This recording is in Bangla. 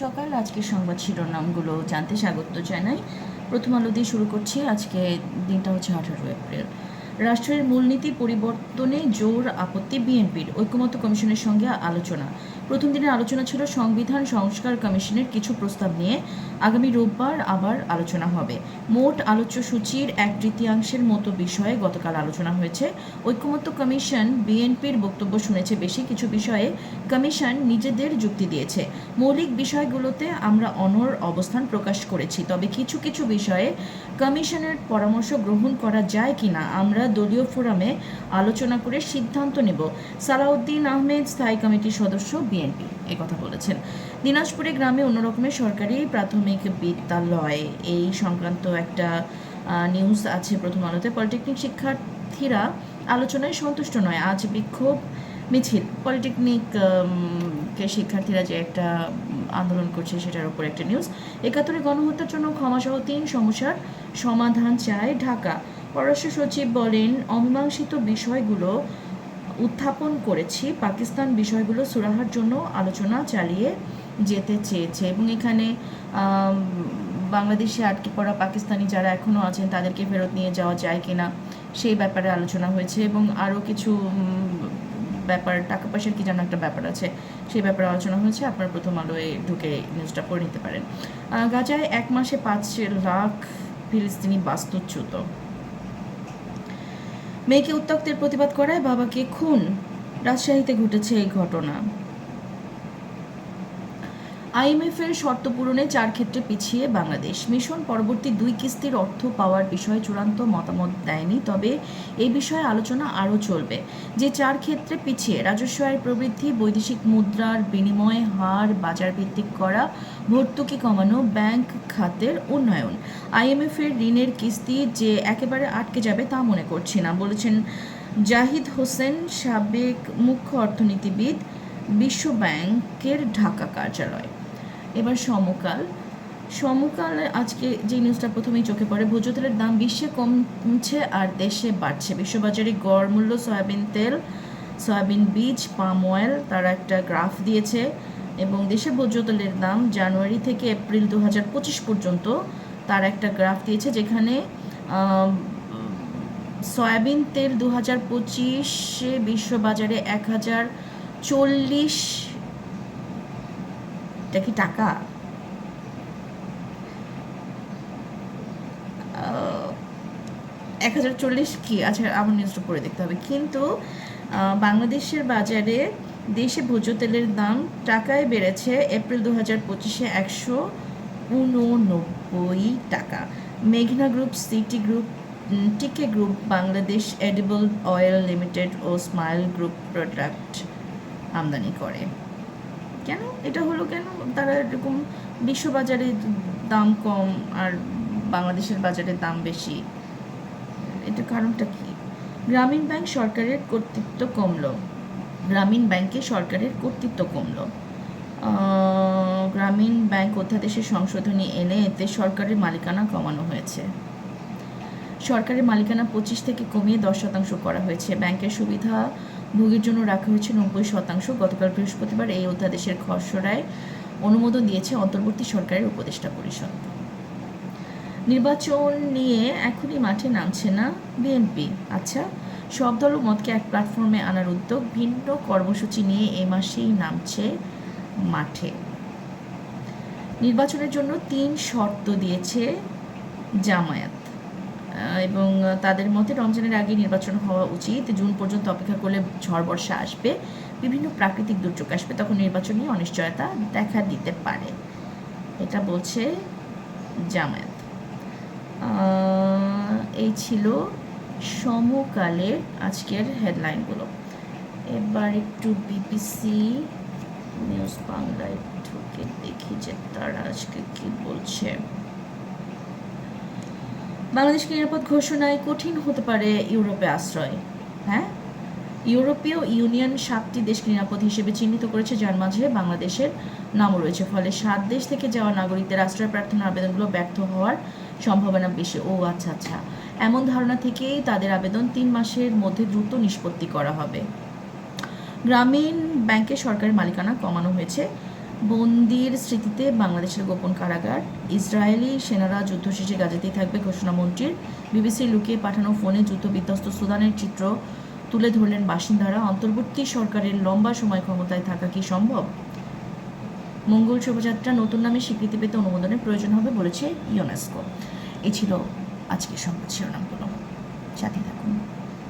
সকাল, আজকের সংবাদ শিরোনামগুলো জানতে স্বাগত জানাই। প্রথম আলো দিয়ে শুরু করছি। আজকে দিনটা হচ্ছে আঠারো এপ্রিল। রাষ্ট্রের মূলনীতি পরিবর্তনে জোর আপত্তি বিএনপির। ঐক্যমত্য কমিশনের সঙ্গে আলোচনা। প্রথম দিনের আলোচনা ছিল সংবিধান সংস্কার কমিশনের কিছু প্রস্তাব নিয়ে। আগামী রোববার আবার আলোচনা হবে। মোট আলোচ্য সূচির এক তৃতীয়াংশের মতো বিষয়ে গতকাল আলোচনা হয়েছে। ঐক্যমত্য কমিশন বিএনপির বক্তব্য শুনেছে বেশি। কিছু বিষয়ে কমিশন নিজেদের যুক্তি দিয়েছে। মৌলিক বিষয়গুলোতে আমরা অনর অবস্থান প্রকাশ করেছি। তবে কিছু কিছু বিষয়ে কমিশনের পরামর্শ গ্রহণ করা যায় কিনা আমরা দলীয় ফোরামে আলোচনা করে সিদ্ধান্ত নেব। সালাউদ্দিন আহমেদ, স্থায়ী কমিটির সদস্য, বিএনপি। কথা বলেছেন। দিনাজপুরে গ্রামে অন্যরকমের সরকারি প্রাথমিক বিদ্যালয়। এই সংক্রান্ত একটা নিউজ আছে প্রথম আলোতে। পলিটেকনিক শিক্ষার্থীরা আলোচনায় সন্তুষ্ট নয়। আজ বিক্ষোভ মিছিল। পলিটেকনিক কে শিক্ষার্থীরা যে একটা আন্দোলন করছে সেটার উপর একটা নিউজ একাত্তরে গণহত্যার জন্য ক্ষমাসহ তিন সমস্যার সমাধান চায় ঢাকা। পররাষ্ট্র সচিব বলেন, অমীমাংসিত বিষয়গুলো উত্থাপন করেছি, পাকিস্তান বিষয়গুলো সুরাহার জন্য আলোচনা চালিয়ে যেতে চেয়েছে এবং এখানে বাংলাদেশে আটকে পড়া পাকিস্তানি যারা এখনও আছেন, তাদেরকে ফেরত নিয়ে যাওয়া যায় কিনা সেই ব্যাপারে আলোচনা হয়েছে এবং আরও কিছু ব্যাপার, টাকা পয়সার কি যেন একটা ব্যাপার আছে, সেই ব্যাপারে আলোচনা হয়েছে। আপনার প্রথম আলোয় ঢুকে নিউজটা পড়ে নিতে পারেন। গাজায় এক মাসে পাঁচ লাখ ফিলিস্তিনি বাস্তুচ্যুত। মেয়েকে উত্তক্তের প্রতিবাদ করায় বাবাকে খুন। রাজশাহীতে ঘটেছে এই ঘটনা। আইএমএফ এর শর্ত পূরণে চার ক্ষেত্রে পিছিয়ে বাংলাদেশ। মিশন পরবর্তী দুই কিস্তির অর্থ পাওয়ার বিষয়ে চূড়ান্ত মতামত দেয়নি, তবে এই বিষয়ে আলোচনা আরও চলবে। যে চার ক্ষেত্রে পিছিয়ে, রাজস্ব আয়ের প্রবৃদ্ধি, বৈদেশিক মুদ্রার বিনিময় হার বাজার ভিত্তিক করা, ভর্তুকি কমানো, ব্যাংক খাতের উন্নয়ন। আইএমএফ এর ঋণের কিস্তি যে একেবারে আটকে যাবে তা মনে করছি না, বলেছেন জাহিদ হোসেন, সাবেক মুখ্য অর্থনীতিবিদ বিশ্ব ব্যাংকের ঢাকা কার্যালয়। এবার সমকাল। সমকাল, আজকে যে নিউজটা প্রথমেই চোখে পড়ে, ভোজ্য তেলের দাম বিশ্বে কমছে আর দেশে বাড়ছে। বিশ্ববাজারে গড় মূল্য সয়াবিন তেল, সয়াবিন বীজ, পাম অয়েল তারা একটা গ্রাফ দিয়েছে এবং দেশে ভোজ্য তেলের দাম জানুয়ারি থেকে এপ্রিল দু পর্যন্ত তার একটা গ্রাফ দিয়েছে যেখানে সয়াবিন তেল দু হাজার পঁচিশে বিশ্ববাজারে এক হাজার চল্লিশ এটা কি টাকা? এক হাজার চল্লিশ কি? আচ্ছা আমার নিউজটা পড়ে দেখতে হবে। কিন্তু বাংলাদেশের বাজারে দেশে ভোজ্য তেলের দাম টাকায় বেড়েছে এপ্রিল দু হাজার পঁচিশে একশো উননব্বই টাকা। মেঘনা group, city group TK group, Bangladesh edible oil limited ও স্মাইল গ্রুপ প্রোডাক্ট আমদানি করে। কেন? এটা হলো কেন? তারা এরকম বিশ্ববাজারে দাম কম আর বাংলাদেশের বাজারে দাম বেশি। এটা কারণটা কি? গ্রামীণ ব্যাংক সরকারের কর্তৃত্ব কমলো। গ্রামীণ ব্যাংকে সরকারের কর্তৃত্ব কমলো। গ্রামীণ ব্যাংক অধ্যাদেশে সংশোধনী এনে এতে সরকারের মালিকানা কমানো হয়েছে। সরকারের মালিকানা পঁচিশ থেকে কমিয়ে দশ শতাংশ করা হয়েছে। ব্যাংকের সুবিধা ভোগের জন্য রাখা হয়েছে নব্বই শতাংশ। গতকাল বৃহস্পতিবার এই অধ্যাদেশের খসড়ায় অনুমোদন দিয়েছে অন্তর্বর্তী সরকারের উপদেষ্টা পরিষদ। নির্বাচন নিয়ে এখনই মাঠে নামছে না বিএনপি। আচ্ছা সব দল মতকে এক প্ল্যাটফর্মে আনার উদ্যোগ ভিন্ন কর্মসূচি নিয়ে এ মাসেই নামছে মাঠে। নির্বাচনের জন্য তিন শর্ত দিয়েছে জামায়াত। এবং তাদের মতে রমজানের আগে নির্বাচন হওয়া উচিত। জুন পর্যন্ত অপেক্ষা করলে ঝড় বর্ষা আসবে। বিভিন্ন প্রাকৃতিক দুর্যোগ আসবে, তখন নির্বাচন নিয়ে অনিশ্চয়তা দেখা দিতে পারে। এটা বলছে জামায়াত। এই ছিল সমকালের আজকের হেডলাইনগুলো। এবার একটু বিবিসি নিউজ বাংলায় ঢুকে দেখি যে তারা আজকে কি বলছে। বাংলাদেশকে নিরাপদ ঘোষণায় কঠিন হতে পারে ইউরোপে আশ্রয়। হ্যাঁ? ইউরোপীয় ইউনিয়ন সাতটি দেশকে নিরাপদ হিসেবে চিহ্নিত করেছে, যার মাঝে বাংলাদেশের নামও রয়েছে। ফলে সাত দেশ থেকে যাওয়া নাগরিকদের আশ্রয় প্রার্থনার আবেদনগুলো ব্যর্থ হওয়ার সম্ভাবনা বেশি। ও আচ্ছা আচ্ছা। এমন ধারণা থেকেই তাদের আবেদন তিন মাসের মধ্যে দ্রুত নিষ্পত্তি করা হবে। গ্রামীণ ব্যাংকে সরকারের মালিকানা কমানো হয়েছে। বন্দির স্মৃতিতে বাংলাদেশের গোপন কারাগার, ইসরায়েলি সেনারা যুদ্ধ শেষে গাজাতেই থাকবে ঘোষণামন্ত্রীর। বিবিসির লুকিয়ে পাঠানো ফোনে যুদ্ধ বিধ্বস্ত সুদানের চিত্র তুলে ধরলেন বাসিন্দারা। অন্তর্বর্তী সরকারের লম্বা সময় ক্ষমতায় থাকা কি সম্ভব? মঙ্গল শোভাযাত্রা নতুন নামে স্বীকৃতি পেতে অনুমোদনের প্রয়োজন হবে বলেছে ইউনেস্কো। এ ছিল আজকের সংবাদ শিরোনামগুলো। সাথে